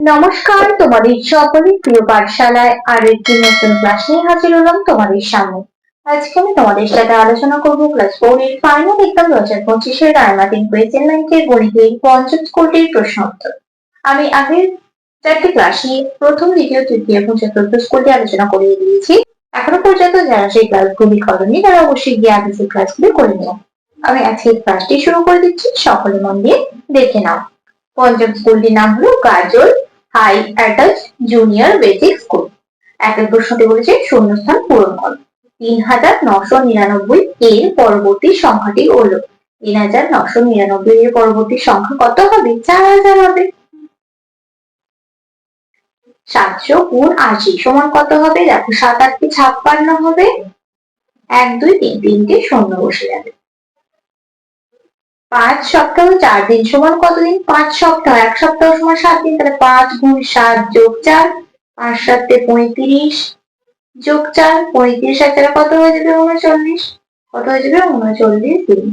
নমস্কার, তোমাদের সকলের প্রিয় পাঠশালায় আর একটি নতুন ক্লাস নিয়ে হাজির হলাম তোমাদের সামনে। আজকে আমি তোমাদের সাথে আলোচনা করব ক্লাস ফোর এর ফাইনাল এক্সাম দু হাজার পঁচিশের রায়মার্টিন কোয়েশ্চেন ব্যাংকের গণিতের পঞ্চম স্কুলটির প্রশ্ন উত্তর। আমি আগের চারটি ক্লাসে প্রথম, দ্বিতীয়, তৃতীয় এবং চতুর্থ স্কুলটি আলোচনা করিয়ে দিয়েছি। এখনও পর্যন্ত যারা সেই ক্লাসগুলি করেনি, তারা অবশ্যই গিয়ে আগে সেই ক্লাসগুলি করে নিও। আমি আজকের ক্লাসটি শুরু করে দিচ্ছি, সকলে মন দিয়ে দেখে নাও। পঞ্চম স্কুলটির নাম হলো Gazole. High adult junior basic school একের প্রশ্নটি বলেছে, শূন্যস্থান পূরণ করো। তিন হাজার নশো নিরানব্বই এর পরবর্তী সংখ্যাটি হলো। তিন হাজার নশো নিরানব্বই এর পরবর্তী সংখ্যা কত হবে? চার হাজার হবে। সাতশো গুণ আশি সমান কত হবে? দেখো, সাত আটটি ছাপ্পান্ন হবে। এক, দুই, তিন তিনটে শূন্য বসে যাবে। পাঁচ সপ্তাহ, চার দিন সমান কতদিন? পাঁচ সপ্তাহ, এক সপ্তাহ সমান সাত দিন, তাহলে পাঁচ গুণ সাত যোগ চার, পাঁচ সাতে পঁয়ত্রিশ যোগ চার, পঁয়ত্রিশ আর কত হয়ে যাবে? উনচল্লিশ। কত হয়ে যাবে? উনচল্লিশ দিন।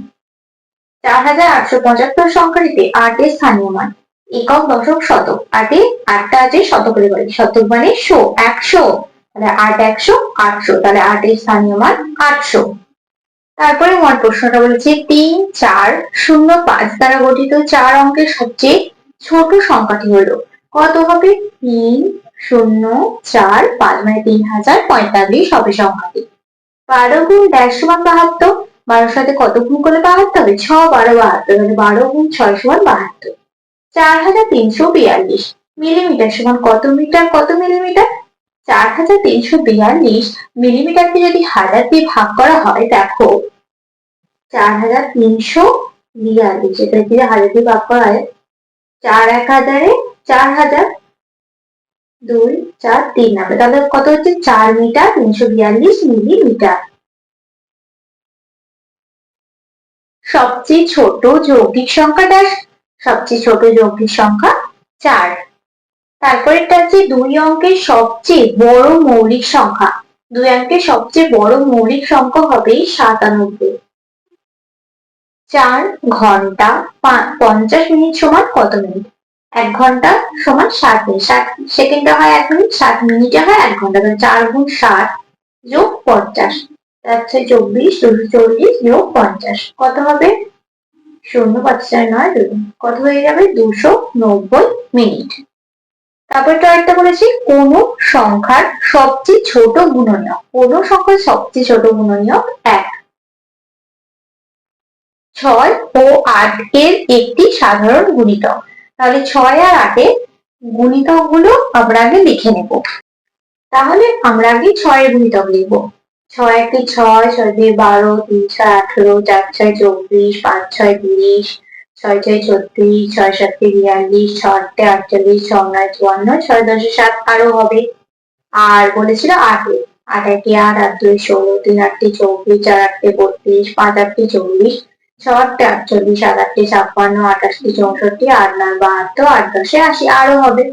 চার হাজার আটশো পঁচাত্তর সংখ্যাটিতে আটের স্থানীয় মান, একক দশক শতক। আটে, আটটা আছে শতকের বাড়ি শতক মানে শো একশো। তাহলে আট একশো, আটশো। তাহলে আটের স্থানীয় মান আটশো। তারপরে আমার প্রশ্নটা বলেছে তিন, চার, শূন্য, পাঁচ দ্বারা গঠিত চার অঙ্কের সবচেয়ে ছোট সংখ্যাটি হলো কত হবে? তিন, শূন্য, চার, পাঁচ মানে তিন হাজার পঁয়তাল্লিশ হবে সংখ্যাটি। বারো গুণ দেড় সমান বাহাত্তর, বারোর সাথে কত গুণ করলে বাহাত্তর হবে? ছ বারো বাহাত্তর মানে বারো গুণ ছয় সমান বাহাত্তর। চার হাজার তিনশো বিয়াল্লিশ মিলিমিটার সমান কত মিটার? কত মিলিমিটার? চার হাজার তিনশো বিয়াল্লিশ মিলিমিটারকে যদি হাজার ভাগ করা হয়, দেখো, চার হাজার তিনশো বিয়াল্লিশ এটা দিয়ে হাজার ভাগ করা হয়, চার এক হাজারে চার হাজার দুই চার তিন হবে। তাহলে কত হচ্ছে? চার মিটার তিনশো বিয়াল্লিশ মিলিমিটার। সবচেয়ে ছোট যৌগিক সংখ্যা ড্যাশ সবচেয়ে ছোট যৌগিক সংখ্যা চার। তারপরেরটা হচ্ছে দুই অঙ্কের সবচেয়ে বড় মৌলিক সংখ্যা। দুই অঙ্কের সবচেয়ে বড় মৌলিক সংখ্যা হবে সাতানব্বই। চার ঘণ্টা পঞ্চাশ মিনিট সমান কত মিনিট? এক ঘণ্টা সমান ষাট মিনিট। ষাট সেকেন্ডে হয় এক মিনিট, ষাট মিনিটে হয় এক ঘণ্টা। চার গুণ ষাট যোগ পঞ্চাশ। হচ্ছে চব্বিশ, দুশো চল্লিশ যোগ পঞ্চাশ। কত হবে? শূন্য পাঁচ পঞ্চাশ নয়, দুই। কত হয়ে যাবে? দুশো নব্বই মিনিট। তারপর তো একটা বলেছি, কোন সংখ্যার সবচেয়ে ছোট গুণনীয়ক। কোন সংখ্যার সবচেয়ে ছোট গুণনীয়ক এক। ছয় ও আট এর একটি সাধারণ গুণিতক। তাহলে ছয় আর আটের গুণিতকগুলো আমরা আগে লিখে নেব। তাহলে আমরা আগে ছয়ের গুণিতক লিখব। ছয় একটি ছয় ছয় দুই বারো, তিন ছয় আঠেরো, চার ছয় চব্বিশ, পাঁচ ছয় তিরিশ ছয় ছয় ছত্রিশ ছয় সাতটি বিয়াল্লিশ, ছয়টে আটচল্লিশ ছয় নয় চুয়ান্ন ছয় দশে সাত আরও হবে। আর বলেছিল আটে আট আট দুই ষোলো, তিন আটটি চার আটটি বত্রিশ, পাঁচ আটটি চল্লিশ, ছয়টি আটচল্লিশ, সাত আটটি ছাপ্পান্ন আটাশটি চৌষট্টি, আট নয় বাহাত্তর, আট দশে আশি আরও হবে।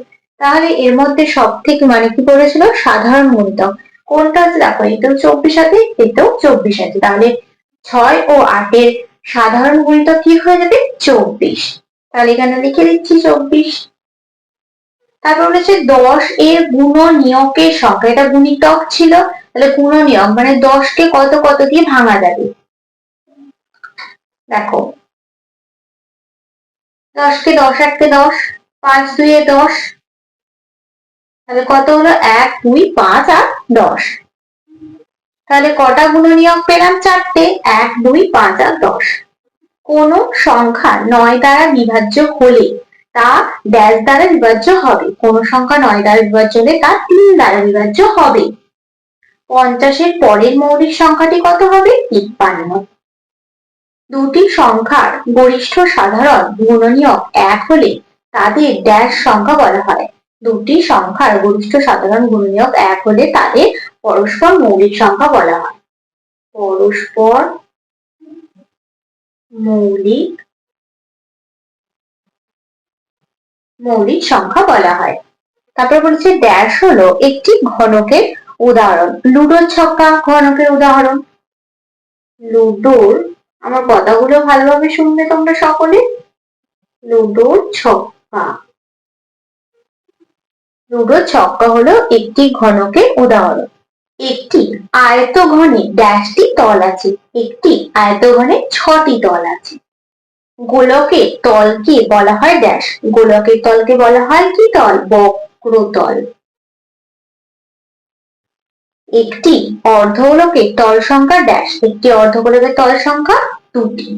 তাহলে এর মধ্যে সব থেকে মানে কি পড়েছিল সাধারণ গুণিতক। কোনটা আছে? দেখো, এতেও চব্বিশ আছে, এতেও চব্বিশ আছে। তাহলে ছয় ও আটের সাধারণ গুণিতক কি হয়ে যাবে চব্বিশ। তাহলে এখানে লিখে দিচ্ছি চব্বিশ। তারপর বলেছে দশ এর গুণ নিয়কের সংখ্যা। এটা গুণিতক ছিল। তাহলে গুণ নিয়ম মানে দশকে কত কত দিয়ে ভাঙা যাবে? দেখো। দশকে দশ, এককে দশ, পাঁচ দুইয়ে দশ। তাহলে কত হলো? এক, দুই, পাঁচ আর দশ। তাহলে কটা গুণনীয়ক পেলাম? চারটে। এক, দুই, পাঁচ আর দশ। কোন সংখ্যা নয় দ্বারা বিভাজ্য হলে তা ড্যাশ দ্বারা বিভাজ্য হবে। কোন সংখ্যা নয় দ্বারা বিভাজ্য হলে তা তিন দ্বারা বিভাজ্য হবে। পঞ্চাশের পরের মৌলিক সংখ্যাটি কত হবে? তিপ্পান্ন। দুটি সংখ্যার গরিষ্ঠ সাধারণ গুণনীয়ক এক হলে তাদের ড্যাশ সংখ্যা বলা হয়। দুটি সংখ্যার গরিষ্ঠ সাধারণ গুণনীয়ক এক হলে তাদের পরস্পর মৌলিক সংখ্যা বলা হয়। পরস্পর মৌলিক মৌলিক সংখ্যা বলা হয়। তারপর বলছে ড্যাশ হলো একটি ঘনকের উদাহরণ। লুডোর ছক্কা ঘনকের উদাহরণ। লুডোর, আমার কথাগুলো ভালোভাবে শুনবে তোমরা সকলে। লুডোর ছক্কা। লুডো ছক্কা হলো একটি ঘনকের উদাহরণ। একটি আয়তঘনে ড্যাশটি তল আছে, একটি আয়তঘনে ছটি তল আছে। গোলকের তলকে বলা হয় ড্যাশ গোলকের তলকে বলা হয় কি তল? বক্রতল একটি অর্ধগোলকের তল সংখ্যা ড্যাশ একটি অর্ধগোলকের তল সংখ্যা দুটি।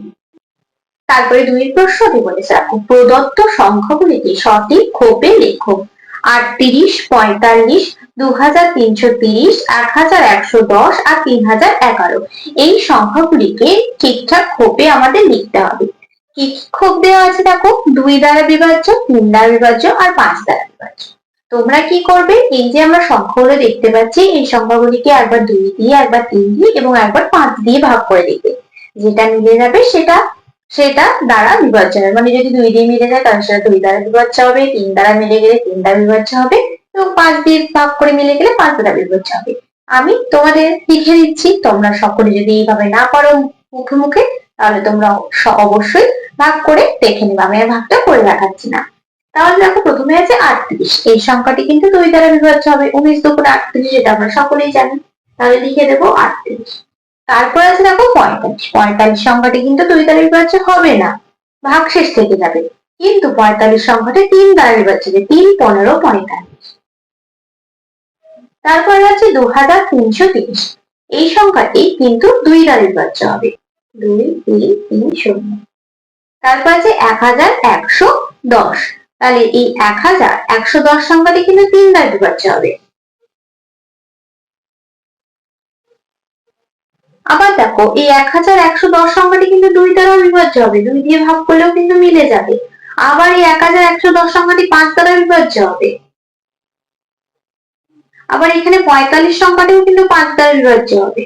তারপরে দুই প্রশ্নটি বলেছে? দেখো, প্রদত্ত সংখ্যাগুলিকে সঠিক খোপে লেখো। আটত্রিশ, পঁয়তাল্লিশ দু হাজার তিনশো তিরিশ এক হাজার একশো দশ আর তিন হাজার এগারো। এই সংখ্যাগুলিকে ঠিকঠাক খোপে আমাদের লিখতে হবে। কি কি খোপ দেওয়া আছে দেখো? দুই দ্বারা বিভাজ্য, তিন দ্বারা বিভাজ্য আর পাঁচ দ্বারা বিভাজ্য। তোমরা কি করবে? এই যে আমরা সংখ্যাগুলো দেখতে পাচ্ছি, এই সংখ্যাগুলিকে একবার দুই দিয়ে, একবার তিন দিয়ে এবং একবার পাঁচ দিয়ে ভাগ করে দিবে যেটা মিলে যাবে সেটা সেটা দ্বারা বিভাজ্য হবে মানে যদি দুই দিয়ে মিলে যায়, তাহলে সেটা দুই দ্বারা বিভাজ্য হবে, তিন দ্বারা মিলে গেলে তিন দ্বারা বিভাজ্য হবে। এবং পাঁচ দিয়ে ভাগ করে মিলে গেলে পাঁচ দ্বারা বিভাজ্য হবে আমি তোমাদের লিখে দিচ্ছি, তোমরা সকলে যদি এইভাবে না পারো মুখে মুখে, তাহলে তোমরা অবশ্যই ভাগ করে দেখে নিবে। আমি ভাগটা করে দেখাচ্ছি না। তাহলে দেখো, প্রথমে আছে আটত্রিশ। এই সংখ্যাটি কিন্তু দুই দ্বারা বিভাজ্য হবে। উনিশ দুপুরে আটত্রিশ, এটা আমরা সকলেই জানি। তাহলে লিখে দেবো আটত্রিশ। তারপর আছে দেখো পঁয়তাল্লিশ। পঁয়তাল্লিশ সংখ্যাটি কিন্তু দুই দ্বারা বিভাজ্য হবে না। ভাগশেষ থেকে যাবে। কিন্তু পঁয়তাল্লিশ সংখ্যাটি তিন দ্বারা বিভাজ্য হবে। তিন, পনেরো, পঁয়তাল্লিশ। তারপর আছে দু হাজার তিনশো তিরিশ। এই সংখ্যাটি কিন্তু দুই দ্বারা বিভাজ্য হবে। দুই, তিন তিন, শূন্য। তারপর আছে এক হাজার একশো দশ। তাহলে এই এক হাজার একশো দশ সংখ্যাটি কিন্তু তিন দ্বারা বিভাজ্য হবে। আবার দেখো, এই এক হাজার একশো দশ সংখ্যাটি কিন্তু দুই দ্বারা বিভাজ্য হবে। দুই দিয়ে ভাগ করলেও কিন্তু মিলে যাবে। আবার এই এক হাজার একশো দশ সংখ্যাটি পাঁচ দ্বারা বিভাজ্য হবে। আবার এখানে পঁয়তাল্লিশ সংখ্যাটিও কিন্তু পাঁচ দ্বারা বিভাজ্য হবে।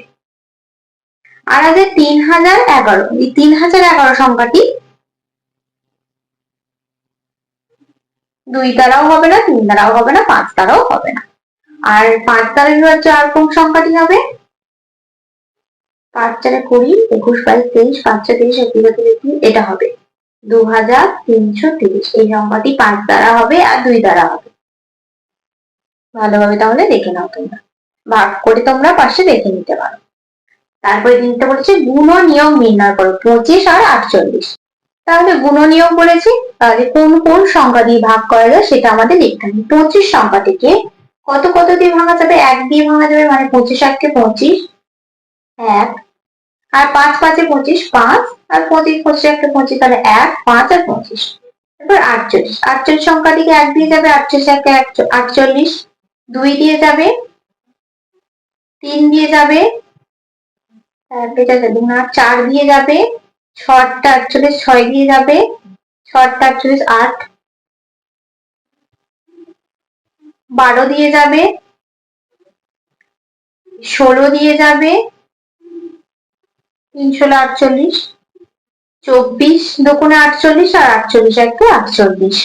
আর আছে তিন হাজার এগারো। এই তিন হাজার এগারো সংখ্যাটি দুই দ্বারাও হবে না, তিন দ্বারাও হবে না, পাঁচ দ্বারাও হবে না। আর পাঁচ দ্বারা বিভাজ্য আর কোন সংখ্যাটি হবে? পাঁচ চারে কুড়ি, একুশ বাইশ, তেইশ, পাঁচ চার তিরিশ এটা হবে। দু হাজার তিনশো তিরিশ। এই সংখ্যাটি পাঁচ দ্বারা হবে আর দুই দ্বারা হবে। ভালোভাবে তাহলে দেখে নাও তোমরা। ভাগ করে তোমরা পাশে দেখে নিতে পারো। তারপরে তিনটা বলেছে গুণ নিয়ম নির্ণয় করো, পঁচিশ আর আটচল্লিশ। তাহলে গুণ নিয়ম বলেছি, তাহলে কোন কোন সংখ্যা দিয়ে ভাগ করা যায় সেটা আমাদের লিখতে হবে। পঁচিশ সংখ্যা থেকে কত কত দিয়ে ভাঙা যাবে? এক দিয়ে ভাঙা যাবে মানে পঁচিশ এককে পঁচিশ, এক। আর পাঁচ পাঁচে পঁচিশ, পাঁচ। আর পঁচিশ পঁচিশ একটা পঁচিশ, তাহলে এক, পাঁচ আর পঁচিশ। তারপর আটচল্লিশ। আটচল্লিশ সংখ্যাটিকে এক দিয়ে যাবে, আটচল্লিশ একে একচ- আটচল্লিশ। দুই দিয়ে যাবে, তিন দিয়ে যাবে না চার দিয়ে যাবে ছটা আটচল্লিশ, ছয় দিয়ে যাবে ছটা আটচল্লিশ, আট। বারো দিয়ে যাবে, ষোলো দিয়ে যাবে তিন ষোলো আটচল্লিশ, চব্বিশ দোকানে আটচল্লিশ আর আটচল্লিশ একটু আটচল্লিশ।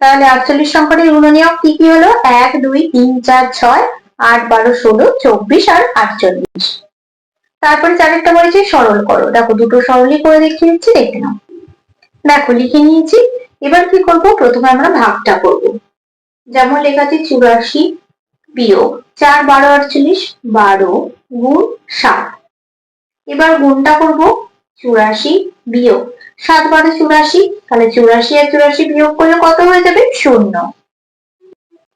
তাহলে আটচল্লিশ সংখ্যাটির গুণনীয়ক কি কি হলো? এক, দুই, তিন, চার, ছয়, আট, বারো, ষোলো, চব্বিশ আর আটচল্লিশ। তারপরে চারেরটা বলেছে সরল করো। দেখো, দুটো সরলই করে দেখিয়ে দিচ্ছি, দেখে নাও। দেখো, লিখে নিয়েছি। এবার কি করব? প্রথমে আমরা ভাগটা করব। যেমন লেখা আছে চুরাশি বিয়োগ চার, বারো, আটচল্লিশ, বারো, গুণ সাত। এবার গুণটা করব চুরাশি বিয়োগ সাত, বারো, চুরাশি, তাহলে চুরাশি আর চুরাশি বিয়োগ করলে কত হয়ে যাবে? শূন্য।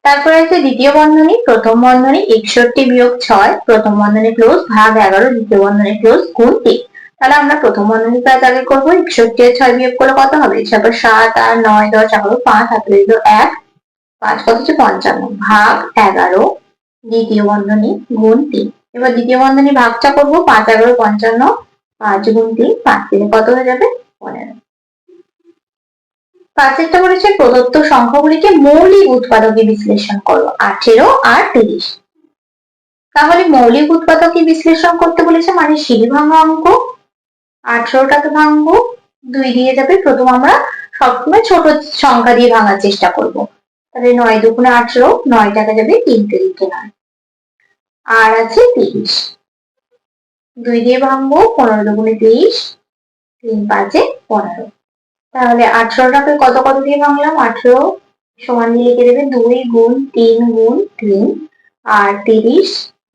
তারপরে আছে দ্বিতীয় বন্ধনী, প্রথম বন্ধনী, একষট্টি বিয়োগ ছয়, প্রথম বন্ধনী ক্লোজ ভাগ এগারো, দ্বিতীয় বন্ধনী ক্লোজ গুণ তিন। তাহলে আমরা প্রথম বন্ধনী কাজ আগে করব, একষট্টি আর ছয় বিয়োগ করলে কত হবে? তারপর সাত আর নয়, দশ, এগারো, পাঁচ, হাতে দিল এক, পাঁচ কত হচ্ছে পঞ্চান্ন, ভাগ এগারো, দ্বিতীয় বন্ধনী গুণ তিন। এবার দ্বিতীয় বন্ধনী ভাগটা করব, পাঁচ, এগারো, পঞ্চান্ন, পাঁচ গুণ তিন, পাঁচ তিনে কত হয়ে যাবে? পাঁচেরটা বলেছে প্রদত্ত সংখ্যাগুলিকে মৌলিক উৎপাদকে বিশ্লেষণ করো আঠেরো আর তিরিশ। তাহলে মৌলিক উৎপাদকে বিশ্লেষণ করতে বলেছে মানে সিঁড়ি ভাঙা অঙ্ক। আঠেরোটাকে ভাঙবো, দুই দিয়ে যাবে, প্রথম আমরা সবসময় ছোট সংখ্যা দিয়ে ভাঙার চেষ্টা করব। তাহলে নয় দুগুণে আঠেরো নয় টাকা যাবে তিনটে দিকে নয়। আর আছে তিরিশ। দুই দিয়ে ভাঙবো, পনেরো দুগুণে তিরিশ। তিন পাঁচে পনেরো। তাহলে আঠেরোটাকে কত কত দিয়ে ভাঙলাম? আঠেরো সমান দিয়ে লিখে দেবে দুই গুণ তিন গুণ তিন, আর তিরিশ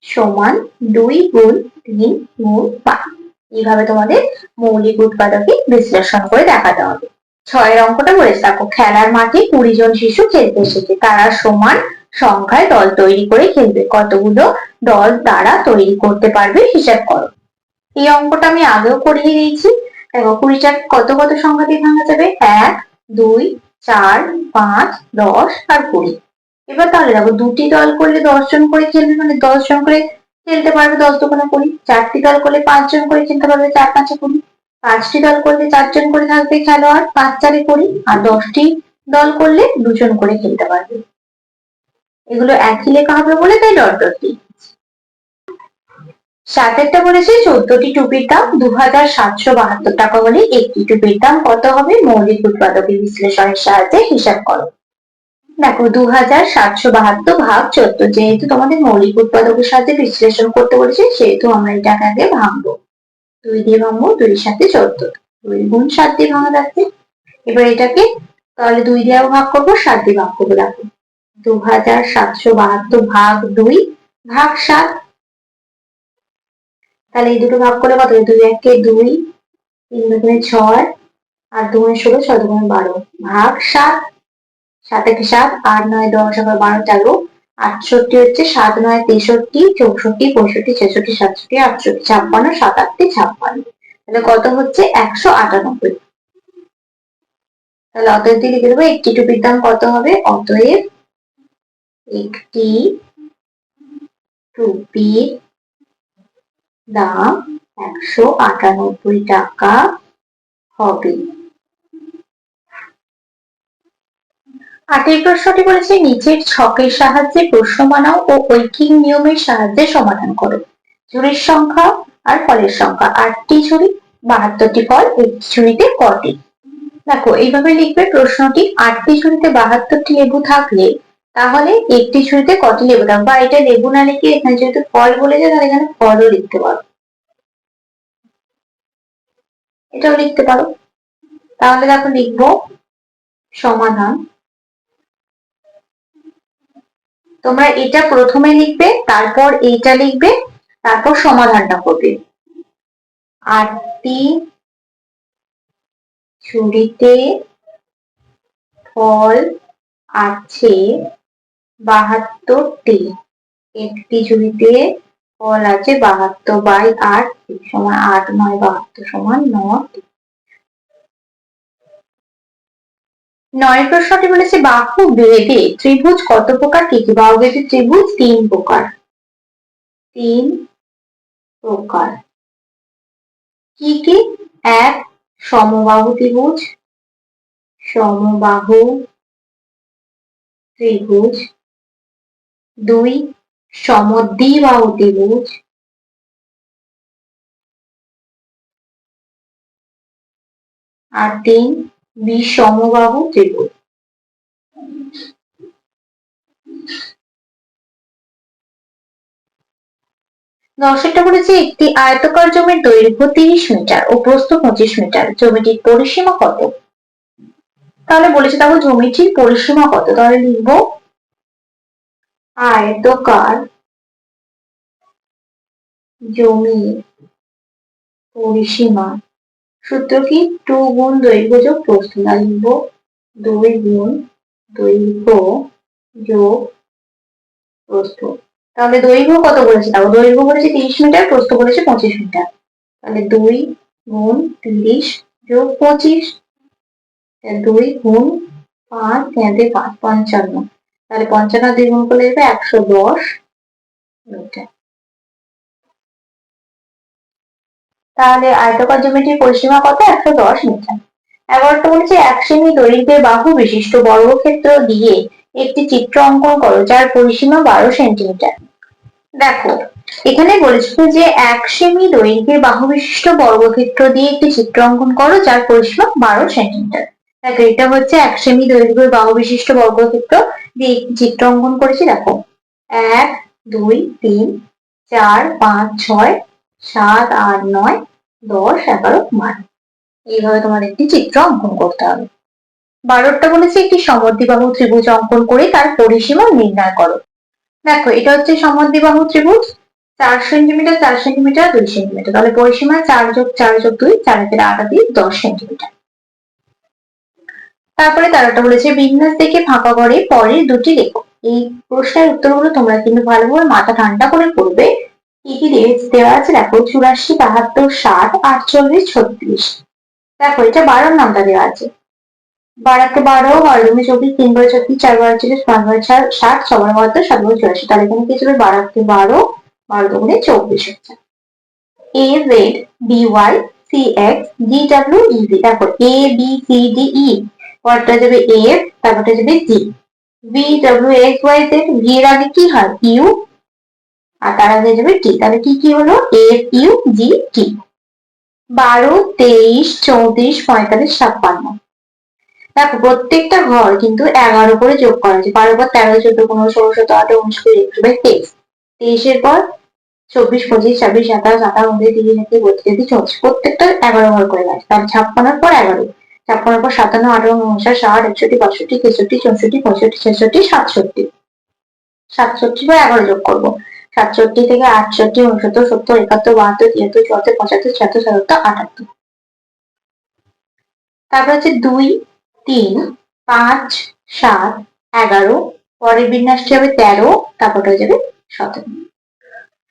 সমান দুই গুণ তিন গুণ পাঁচ। এইভাবে তোমাদের মৌলিক উৎপাদকে বিশ্লেষণ করে দেখাতে হবে। ছয়ের অঙ্কটা বলেছে দেখো খেলার মাঠে কুড়ি জন শিশু খেলতে এসেছে তারা সমান সংখ্যায় দল তৈরি করে খেলবে। কতগুলো দল তারা তৈরি করতে পারবে হিসাব করো। এই অঙ্কটা আমি আগেও করিয়ে দিয়েছি। দেখো, কুড়িটা কত কত সংখ্যা দিয়ে ভাঙা যাবে? এক, দুই, চার, পাঁচ, দশ আর কুড়ি। এবার তাহলে দেখো, দুটি দল করলে দশ জন করে খেলবে মানে দশ জন করে খেলতে পারবে দশ দোকানে কুড়ি। চারটি দল করলে পাঁচ জন করে খেলতে পারবে চার পাঁচে কুড়ি। পাঁচটি দল করলে চারজন করে থাকবে খেলোয়াড়, পাঁচ চারে কুড়ি। আর দশটি দল করলে দুজন করে খেলতে পারবে। এগুলো একই লেখা হবে বলে তাই ডট ডট দিই। সাতেরটা বলেছে চোদ্দটি টুপির দাম দু হাজার সাতশো বাহাত্তর টাকা বলে একটি টুপির দাম কত হবে? মৌলিক উৎপাদকের বিশ্লেষণের সাহায্যে হিসাব করো। দেখো দু হাজার সাতশো বাহাত্তর ভাগ চোদ্দ, যেহেতু তোমাদের মৌলিক উৎপাদকের সাথে বিশ্লেষণ করতে বলেছে, সেহেতু আমরা এটাকে আগে ভাঙবো। দুই দিয়ে ভাঙবো, দুই সাথে চোদ্দ। দুই গুণ সাত দিয়ে ভাঙা যাচ্ছে। এবার এটাকে তাহলে দুই দিয়ে ভাগ করব, সাত দিয়ে ভাগ করব, দেখো। দু হাজার সাতশো বাহাত্তর ভাগ দুই, ভাগ সাত তাহলে এই দুটো ভাগ করে কত? দুই একে দুই, তিন দুগুণে ছয় আর দুগুণে ষোলো, ছয় দুগুণে বারো। ভাগ সাত সাত একে সাত, আট নয় দশ, আবার বারো তেরো আটষট্টি হচ্ছে সাত নয় তেষট্টি, চৌষট্টি, পঁয়ষট্টি, ছেষট্টি, সাতষট্টি, আটষট্টি, ছাপ্পান্ন সাত আটটি ছাপ্পান্ন। তাহলে কত হচ্ছে? একশো আটানব্বই। তাহলে অতএব দিয়ে লিখে দেবো, একটি টুপির দাম কত হবে? অতএব একটি টুপির দাম একশো আটানব্বই টাকা হবে। আটের প্রশ্নটি বলেছে নিচের ছকের সাহায্যে প্রশ্ন বানাও ও ঐকিক নিয়মের সাহায্যে সমাধান করো। ঝুড়ির সংখ্যা আর ফলের সংখ্যা। আটটি ঝুড়ি বাহাত্তরটি ফল, একটি ঝুড়িতে কটি? দেখো, এইভাবে লিখবে প্রশ্নটি, আটটি ঝুড়িতে বাহাত্তরটি লেবু থাকলে তাহলে একটি ঝুড়িতে কটি লেবু থাকবে বা এটা লেবু না লিখে এখানে যেহেতু ফল বলেছে, তাহলে এখানে ফলও লিখতে পারো। এটাও লিখতে পারো। তাহলে দেখো লিখব সমাধান। তোমরা এটা প্রথমে লিখবে, তারপর এইটা লিখবে, তারপর সমাধানটা করবে। আটটি ঝুড়িতে ফল আছে। বাহাত্তরটি একটি ঝুড়িতে ফল আছে বাহাত্তর বাই আট সমান আট নয়, বাহাত্তর সমান নটি নয় প্রশ্নটি বলেছে, বাহু বেদে ত্রিভুজ কত প্রকার? কি কি? বাহু বেদে ত্রিভুজ তিন প্রকার। তিন প্রকার। কি কি? এক, সমবাহু ত্রিভুজ। সমবাহু ত্রিভুজ। দুই সমদ্বিবাহু ত্রিভুজ আর তিন বিষমবাহু ত্রিভুজ। দর্শকটা বলেছে, একটি আয়তকার জমির দৈর্ঘ্য তিরিশ মিটার ও প্রস্থ পঁচিশ মিটার। জমিটির পরিসীমা কত? তাহলে বলেছে তাহলে জমিটির পরিসীমা কত? তাহলে লিখব আয়তকার জমি পরিসীমা। সূত্র কি টু গুণ দৈর্ঘ্য যোগ প্রস্থ লিখব দুই গুণ দৈর্ঘ্য যোগ প্রস্থ। তাহলে দৈর্ঘ্য কত বলেছে তাও দৈর্ঘ্য বলেছে তিরিশ মিটার, প্রস্থ বলেছে পঁচিশ মিটার। তাহলে দুই গুণ তিরিশ যোগ পঁচিশ দুই গুণ পাঁচ পাঁচ, পঞ্চান্ন। তাহলে পঞ্চান্ন দুই গুণ করলে একশো দশ। মিটার তাহলে আয়তকার জমিটির পরিসীমা কত? একশো দশ মিটার। এগারোটা বলেছে এক সেমি দৈর্ঘ্যের বাহু বিশিষ্ট বর্গক্ষেত্র দিয়ে একটি চিত্র অঙ্কন করো, যার পরিসীমা বারো সেন্টিমিটার। দেখো, এখানে বলেছিল যে এক সেমি দৈর্ঘ্যের বাহু বিশিষ্ট বর্গক্ষেত্র দিয়ে একটি চিত্র অঙ্কন করো, যার পরিসীমা বারো সেন্টিমিটার। দেখো, এটা হচ্ছে এক সেমি দৈর্ঘ্যের বাহু বিশিষ্ট বর্গক্ষেত্র। দিয়ে চিত্র অঙ্কন করেছি, দেখো। এক, দুই, তিন, চার, পাঁচ, ছয়, সাত, আট, নয়, দশ, এগারো, বারো। এইভাবে তোমার একটি চিত্র অঙ্কন করতে হবে। বারোটা বলেছে একটি সমদ্বিবাহু ত্রিভুজ অঙ্কন করে তার পরিসীমা নির্ণয় করো। দেখো, এটা হচ্ছে সমদ্বিবাহু ত্রিভুজ। চার সেন্টিমিটার চার সেন্টিমিটার, দুই সেন্টিমিটার। তাহলে পরিসীমা চার যোগ চার যোগ দুই চার হাজার আটাত্রিশ দশ সেন্টিমিটার। তারপরে তারাটা বলেছে, বিন্যাস দেখে ফাঁকা করে পরের দুটি লেখো এই প্রশ্নের উত্তরগুলো তোমরা কিন্তু ভালোভাবে মাথা ঠান্ডা করে পড়বে। কি কি দেওয়া আছে? দেখো, চুরাশি, বাহাত্তর, ষাট, আটচল্লিশ, ছত্রিশ। দেখো, এটা বারোর নামটা দেওয়া আছে। বারাকে বারো বারো দুমি চব্বিশ তিন বারো ছত্রিশ চার বারো চল্লিশ পাঁচ বারো ষাট, ছবার বাহাত্তর সাত বারো চুরাশি। তাহলে এখানে কি ছিল বারাকে বারো বারো দুগুণে চব্বিশ হচ্ছে। A Z B Y C X D W easy দেখো A B C D E পরটা যাবে এফ তারপরটা যাবে G V W X Y Z V এর আগে কি হয়? ইউ আর তার আগে যাবে টি তাহলে কি কি হলো? এফ ইউ জি টি বারো, তেইশ, চৌত্রিশ, পঁয়তাল্লিশ, ছাপ্পান্ন। দেখো, প্রত্যেকটা ঘর কিন্তু এগারো করে যোগ করা আছে বারো পর তেরো, চোদ্দ, পনেরো, ষোলো, সতেরো, আঠারো, উনিশ, কুড়ি, একুশ বাই তেইশ। তেইশের পর চব্বিশ, পঁচিশ, ছাব্বিশ, সাতাশ, আঠাশ, উনত্রিশ, তিরিশ, একত্রিশ, বত্রিশ চৌত্রিশ। প্রত্যেকটা এগারো ঘর করে গেছে। তাহলে ছাপ্পান্নর পর এগারো। ছাপ্পান্নর পর সাতান্ন, আঠারো, উনষাট, ষাট, একষট্টি, বাষট্টি, তেষট্টি, চৌষট্টি, পঁয়ষট্টি, ছেষট্টি, সাতষট্টি। সাতষট্টি পর এগারো যোগ করব। সাতষট্টি থেকে আটষট্টি, উনসত্তর, সত্তর, একাত্তর, বাহাত্তর, তিয়াত্তর, চুয়াত্তর, পঁচাত্তর, ছিয়াত্তর, সাতাত্তর, আটাত্তর। তারপর হচ্ছে দুই, তিন, পাঁচ, সাত, এগারো, পরের বিন্যাসটি হবে তেরো, তারপরটা হয়ে যাবে সতেরো।